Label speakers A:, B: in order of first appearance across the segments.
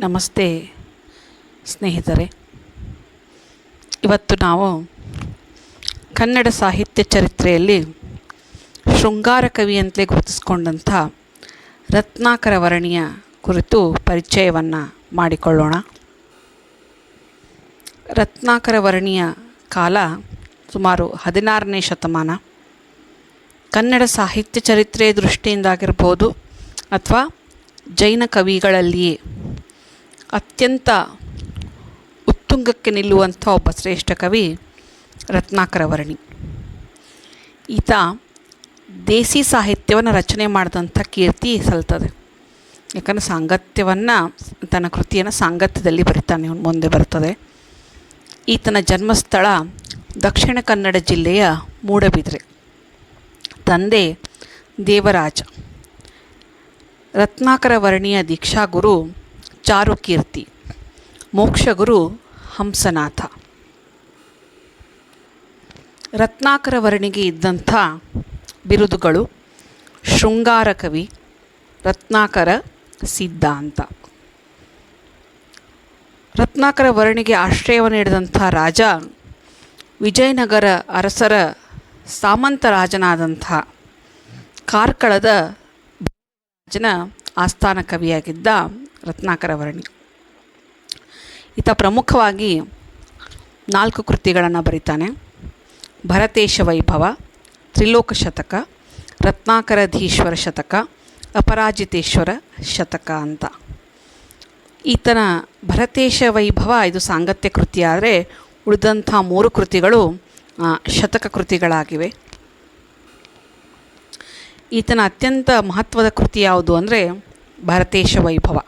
A: ನಮಸ್ತೆ, ಸ್ನೇಹಿತರೆ. ಇವತ್ತು ನಾವು ಕನ್ನಡ ಸಾಹಿತ್ಯ ಚರಿತ್ರೆಯಲ್ಲಿ ಶೃಂಗಾರ ಕವಿ ಅಂತಲೇ ಗುರುತಿಸ್ಕೊಂಡಂಥ ರತ್ನಾಕರ ವರ್ಣಿಯ ಕುರಿತು ಪರಿಚಯವನ್ನು ಮಾಡಿಕೊಳ್ಳೋಣ. ರತ್ನಾಕರ ವರ್ಣಿಯ ಕಾಲ ಸುಮಾರು ಹದಿನಾರನೇ ಶತಮಾನ. ಕನ್ನಡ ಸಾಹಿತ್ಯ ಚರಿತ್ರೆಯ ದೃಷ್ಟಿಯಿಂದಾಗಿರ್ಬೋದು ಅಥವಾ ಜೈನ ಕವಿಗಳಲ್ಲಿಯೇ ಅತ್ಯಂತ ಉತ್ತುಂಗಕ್ಕೆ ನಿಲ್ಲುವಂಥ ಒಬ್ಬ ಶ್ರೇಷ್ಠ ಕವಿ ರತ್ನಾಕರ ವರ್ಣಿ ಈತ ದೇಸಿ ಸಾಹಿತ್ಯವನ್ನು ರಚನೆ ಮಾಡಿದಂಥ ಕೀರ್ತಿ ಸಲ್ತದೆ. ಯಾಕಂದರೆ ಸಾಂಗತ್ಯವನ್ನು, ತನ್ನ ಕೃತಿಯನ್ನು ಸಾಂಗತ್ಯದಲ್ಲಿ ಬರಿತಾನೆ ಮುಂದೆ ಬರ್ತದೆ. ಈತನ ಜನ್ಮಸ್ಥಳ ದಕ್ಷಿಣ ಕನ್ನಡ ಜಿಲ್ಲೆಯ ಮೂಡಬಿದ್ರೆ. ತಂದೆ ದೇವರಾಜ. ರತ್ನಾಕರ ವರ್ಣಿಯ ದೀಕ್ಷಾಗುರು ಚಾರುಕೀರ್ತಿ ಮೋಕ್ಷಗುರು ಹಂಸನಾಥ. ರತ್ನಾಕರ ವರ್ಣಿಗೆ ಇದ್ದಂಥ ಬಿರುದುಗಳು ಶೃಂಗಾರ ಕವಿ ರತ್ನಾಕರ ಸಿದ್ಧಾಂತ. ರತ್ನಾಕರ ವರ್ಣಿಗೆ ಆಶ್ರಯವ ನೀಡಿದಂಥ ರಾಜ ವಿಜಯನಗರ ಅರಸರ ಸಾಮಂತ ರಾಜನಾದಂಥ ಕಾರ್ಕಳದ ರಾಜನ ಆಸ್ಥಾನ ಕವಿಯಾಗಿದ್ದ ರತ್ನಾಕರ ವರ್ಣಿ ಈತ ಪ್ರಮುಖವಾಗಿ ನಾಲ್ಕು ಕೃತಿಗಳನ್ನು ಬರೀತಾನೆ. ಭರತೇಶ ವೈಭವ, ತ್ರಿಲೋಕ ಶತಕ, ರತ್ನಾಕರಧೀಶ್ವರ ಶತಕ, ಅಪರಾಜಿತೇಶ್ವರ ಶತಕ ಅಂತ. ಈತನ ಭರತೇಶ ವೈಭವ ಇದು ಸಾಂಗತ್ಯ ಕೃತಿಯಾದರೆ ಉಳಿದಂಥ ಮೂರು ಕೃತಿಗಳು ಶತಕ ಕೃತಿಗಳಾಗಿವೆ. ಈತನ ಅತ್ಯಂತ ಮಹತ್ವದ ಕೃತಿ ಯಾವುದು ಅಂದರೆ ಭರತೇಶ ವೈಭವ.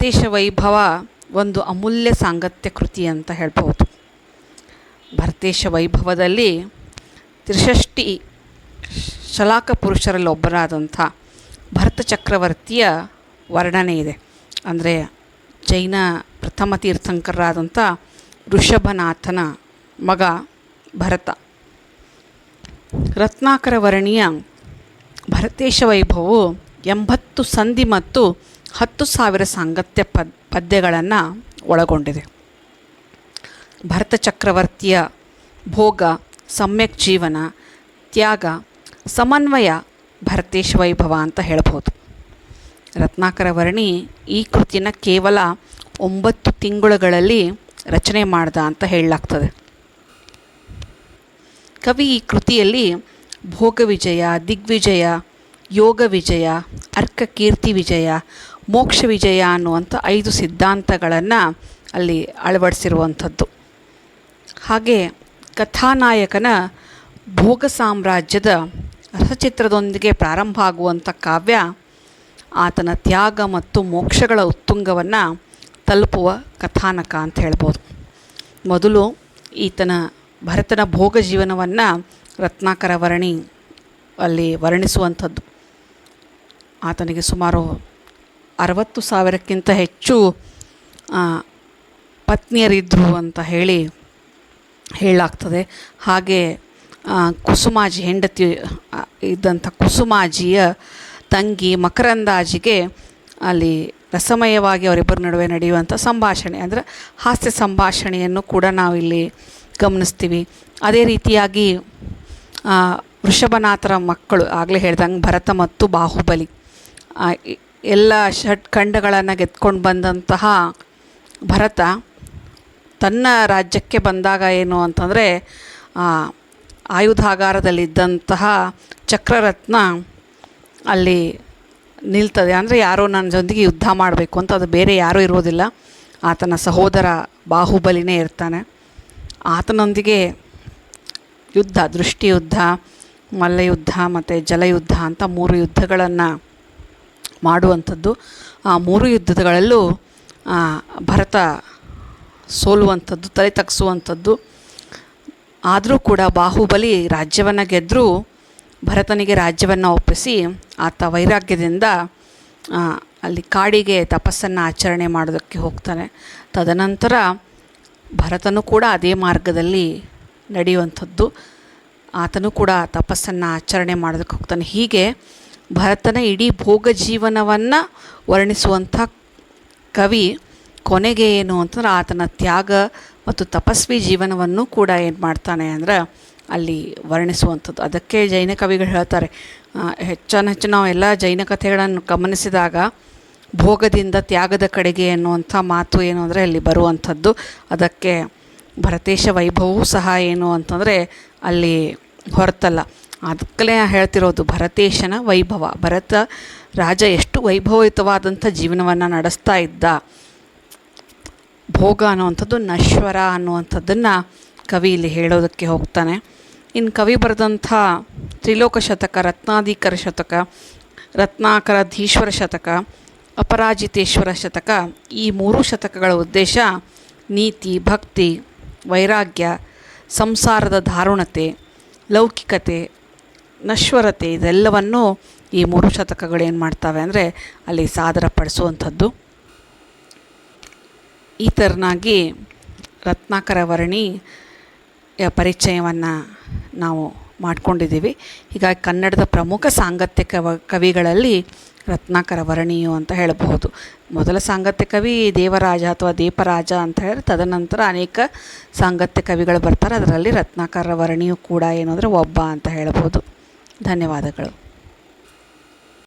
A: ಭರತೇಶ ವೈಭವ ಒಂದು ಅಮೂಲ್ಯ ಸಾಂಗತ್ಯ ಕೃತಿ ಅಂತ ಹೇಳ್ಬೋದು ಭರತೇಶ ವೈಭವದಲ್ಲಿ ತ್ರಿಷಷ್ಟಿ ಶಲಾಕ ಪುರುಷರಲ್ಲಿ ಒಬ್ಬರಾದಂಥ ಭರತ ಚಕ್ರವರ್ತಿಯ ವರ್ಣನೆ ಇದೆ. ಅಂದರೆ ಜೈನ ಪ್ರಥಮ ತೀರ್ಥಂಕರರಾದಂಥ ಋಷಭನಾಥನ ಮಗ ಭರತ. ರತ್ನಾಕರ ವರ್ಣೀಯ ಭರತೇಶ ವೈಭವವು ಎಂಬತ್ತು ಸಂಧಿ ಮತ್ತು ಹತ್ತು ಸಾವಿರ ಸಾಂಗತ್ಯ ಪದ್, ಪದ್ಯಗಳನ್ನು ಒಳಗೊಂಡಿದೆ. ಭರತ ಚಕ್ರವರ್ತಿಯ ಭೋಗ, ಸಮ್ಯಕ್ ಜೀವನ, ತ್ಯಾಗ, ಸಮನ್ವಯ ಭರತೇಶ ವೈಭವ ಅಂತ ಹೇಳ್ಬೋದು. ರತ್ನಾಕರ ವರ್ಣಿ ಈ ಕೃತಿನ ಕೇವಲ ಒಂಬತ್ತು ತಿಂಗಳುಗಳಲ್ಲಿ ರಚನೆ ಮಾಡ್ದ ಅಂತ ಹೇಳಲಾಗ್ತದೆ. ಕವಿ ಈ ಕೃತಿಯಲ್ಲಿ ಭೋಗ ವಿಜಯ ದಿಗ್ವಿಜಯ ಯೋಗ ವಿಜಯ ಅರ್ಕ ಕೀರ್ತಿ ವಿಜಯ ಮೋಕ್ಷ ವಿಜಯ ಅನ್ನುವಂಥ ಐದು ಸಿದ್ಧಾಂತಗಳನ್ನು ಅಲ್ಲಿ ಅಳವಡಿಸಿರುವಂಥದ್ದು. ಹಾಗೆ ಕಥಾನಾಯಕನ ಭೋಗ ಸಾಮ್ರಾಜ್ಯದ ರಸಚಿತ್ರದೊಂದಿಗೆ ಪ್ರಾರಂಭ ಆಗುವಂಥ ಕಾವ್ಯ ಆತನ ತ್ಯಾಗ ಮತ್ತು ಮೋಕ್ಷಗಳ ಉತ್ತುಂಗವನ್ನು ತಲುಪುವ ಕಥಾನಕ ಅಂತ ಹೇಳ್ಬೋದು. ಮೊದಲು ಈತನ ಭರತನ ಭೋಗ ಜೀವನವನ್ನು ರತ್ನಾಕರ ವರ್ಣಿ ಅಲ್ಲಿ ವರ್ಣಿಸುವಂಥದ್ದು. ಆತನಿಗೆ ಸುಮಾರು ಅರವತ್ತು ಸಾವಿರಕ್ಕಿಂತ ಹೆಚ್ಚು ಪತ್ನಿಯರಿದ್ದರು ಅಂತ ಹೇಳಿ ಹೇಳಲಾಗ್ತದೆ. ಹಾಗೆ ಕುಸುಮಾಜಿ ಹೆಂಡತಿ ಇದ್ದಂಥ ಕುಸುಮಾಜಿಯ ತಂಗಿ ಮಕರಂದಾಜಿಗೆ ಅಲ್ಲಿ ರಸಮಯವಾಗಿ ಅವರಿಬ್ಬರ ನಡುವೆ ನಡೆಯುವಂಥ ಸಂಭಾಷಣೆ, ಅಂದರೆ ಹಾಸ್ಯ ಸಂಭಾಷಣೆಯನ್ನು ಕೂಡ ನಾವಿಲ್ಲಿ ಗಮನಿಸ್ತೀವಿ. ಅದೇ ರೀತಿಯಾಗಿ ವೃಷಭನಾಥರ ಮಕ್ಕಳು, ಆಗಲೇ ಹೇಳ್ದಂಗೆ ಭರತ ಮತ್ತು ಬಾಹುಬಲಿ ಎಲ್ಲ ಷಟ್ಖಂಡಗಳನ್ನು ಗೆದ್ಕೊಂಡು ಬಂದಂತಹ ಭರತ ತನ್ನ ರಾಜ್ಯಕ್ಕೆ ಬಂದಾಗ ಏನು ಅಂತಂದರೆ ಆಯುಧಾಗಾರದಲ್ಲಿದ್ದಂತಹ ಚಕ್ರರತ್ನ ಅಲ್ಲಿ ನಿಲ್ತದೆ. ಅಂದರೆ ಯಾರೋ ನನ್ನ ಜೊತೆಗೆ ಯುದ್ಧ ಮಾಡಬೇಕು ಅಂತ, ಅದು ಬೇರೆ ಯಾರೂ ಇರೋದಿಲ್ಲ. ಆತನ ಸಹೋದರ ಬಾಹುಬಲಿನೇ ಇರ್ತಾನೆ. ಆತನೊಂದಿಗೆ ಯುದ್ಧ, ದೃಷ್ಟಿಯುದ್ಧ, ಮಲ್ಲಯುದ್ಧ ಮತ್ತು ಜಲಯುದ್ಧ ಅಂತ ಮೂರು ಯುದ್ಧಗಳನ್ನು ಮಾಡುವಂಥದ್ದು. ಆ ಮೂರು ಯುದ್ಧಗಳಲ್ಲೂ ಭರತ ಸೋಲುವಂಥದ್ದು, ತಲೆ ತಗ್ಸುವಂಥದ್ದು. ಆದರೂ ಕೂಡ ಬಾಹುಬಲಿ ರಾಜ್ಯವನ್ನು ಗೆದ್ದರೂ ಭರತನಿಗೆ ರಾಜ್ಯವನ್ನು ಒಪ್ಪಿಸಿ ಆತ ವೈರಾಗ್ಯದಿಂದ ಅಲ್ಲಿ ಕಾಡಿಗೆ ತಪಸ್ಸನ್ನು ಆಚರಣೆ ಮಾಡೋದಕ್ಕೆ ಹೋಗ್ತಾನೆ. ತದನಂತರ ಭರತನು ಕೂಡ ಅದೇ ಮಾರ್ಗದಲ್ಲಿ ನಡೆಯುವಂಥದ್ದು. ಆತನು ಕೂಡ ತಪಸ್ಸನ್ನು ಆಚರಣೆ ಮಾಡೋದಕ್ಕೆ ಹೋಗ್ತಾನೆ. ಹೀಗೆ ಭರತನ ಇಡೀ ಭೋಗ ಜೀವನವನ್ನು ವರ್ಣಿಸುವಂಥ ಕವಿ ಕೊನೆಗೆ ಏನು ಅಂತಂದ್ರೆ ಆತನ ತ್ಯಾಗ ಮತ್ತು ತಪಸ್ವಿ ಜೀವನವನ್ನು ಕೂಡ ಏನು ಮಾಡ್ತಾನೆ ಅಂದರೆ ಅಲ್ಲಿ ವರ್ಣಿಸುವಂಥದ್ದು. ಅದಕ್ಕೆ ಜೈನ ಕವಿಗಳು ಹೇಳ್ತಾರೆ ಹೆಚ್ಚಾನ ಹೆಚ್ಚು ನಾವು ಎಲ್ಲ ಜೈನ ಕಥೆಗಳನ್ನು ಗಮನಿಸಿದಾಗ ಭೋಗದಿಂದ ತ್ಯಾಗದ ಕಡೆಗೆ ಎನ್ನುವಂಥ ಮಾತು ಏನು ಅಂದರೆ ಅಲ್ಲಿ ಬರುವಂಥದ್ದು. ಅದಕ್ಕೆ ಭರತೇಶ ವೈಭವವೂ ಸಹ ಏನು ಅಂತಂದರೆ ಅಲ್ಲಿ ಹೊರತಲ್ಲ. ಅದಕ್ಕಲೇ ಹೇಳ್ತಿರೋದು ಭರತೇಶನ ವೈಭವ. ಭರತ ರಾಜ ಎಷ್ಟು ವೈಭವಯುತವಾದಂಥ ಜೀವನವನ್ನು ನಡೆಸ್ತಾ ಇದ್ದ. ಭೋಗ ಅನ್ನುವಂಥದ್ದು ನಶ್ವರ ಅನ್ನುವಂಥದ್ದನ್ನು ಕವಿ ಇಲ್ಲಿ ಹೇಳೋದಕ್ಕೆ ಹೋಗ್ತಾನೆ. ಇನ್ನು ಕವಿ ಬರೆದಂಥ ತ್ರಿಲೋಕ ಶತಕ ರತ್ನಾಧಿಕರ ಶತಕ, ರತ್ನಾಕರ ಧೀಶ್ವರ ಶತಕ, ಅಪರಾಜಿತೇಶ್ವರ ಶತಕ, ಈ ಮೂರು ಶತಕಗಳ ಉದ್ದೇಶ ನೀತಿ, ಭಕ್ತಿ, ವೈರಾಗ್ಯ, ಸಂಸಾರದ ಧಾರುಣತೆ, ಲೌಕಿಕತೆ ನಶ್ವರತೆ, ಇದೆಲ್ಲವನ್ನು ಈ ಮೂರು ಶತಕಗಳು ಏನು ಮಾಡ್ತವೆ ಅಂದರೆ ಅಲ್ಲಿ ಸಾದರಪಡಿಸುವಂಥದ್ದು ಈ ಥರನಾಗಿ ರತ್ನಾಕರ ವರ್ಣಿ ಪರಿಚಯವನ್ನು ನಾವು ಮಾಡಿಕೊಂಡಿದ್ದೀವಿ. ಹೀಗಾಗಿ ಕನ್ನಡದ ಪ್ರಮುಖ ಸಾಂಗತ್ಯ ಕವ ಕವಿಗಳಲ್ಲಿ ರತ್ನಾಕರ ವರ್ಣಿಯು ಅಂತ ಹೇಳಬಹುದು. ಮೊದಲ ಸಾಂಗತ್ಯ ಕವಿ ದೇವರಾಜ ಅಥವಾ ದೀಪರಾಜ ಅಂತ ಹೇಳಿ, ತದನಂತರ ಅನೇಕ ಸಾಂಗತ್ಯ ಕವಿಗಳು ಬರ್ತಾರೆ. ಅದರಲ್ಲಿ ರತ್ನಾಕರ ವರ್ಣಿಯು ಕೂಡ ಏನು ಅಂದರೆ ಒಬ್ಬ ಅಂತ ಹೇಳ್ಬೋದು ಧನ್ಯವಾದಗಳು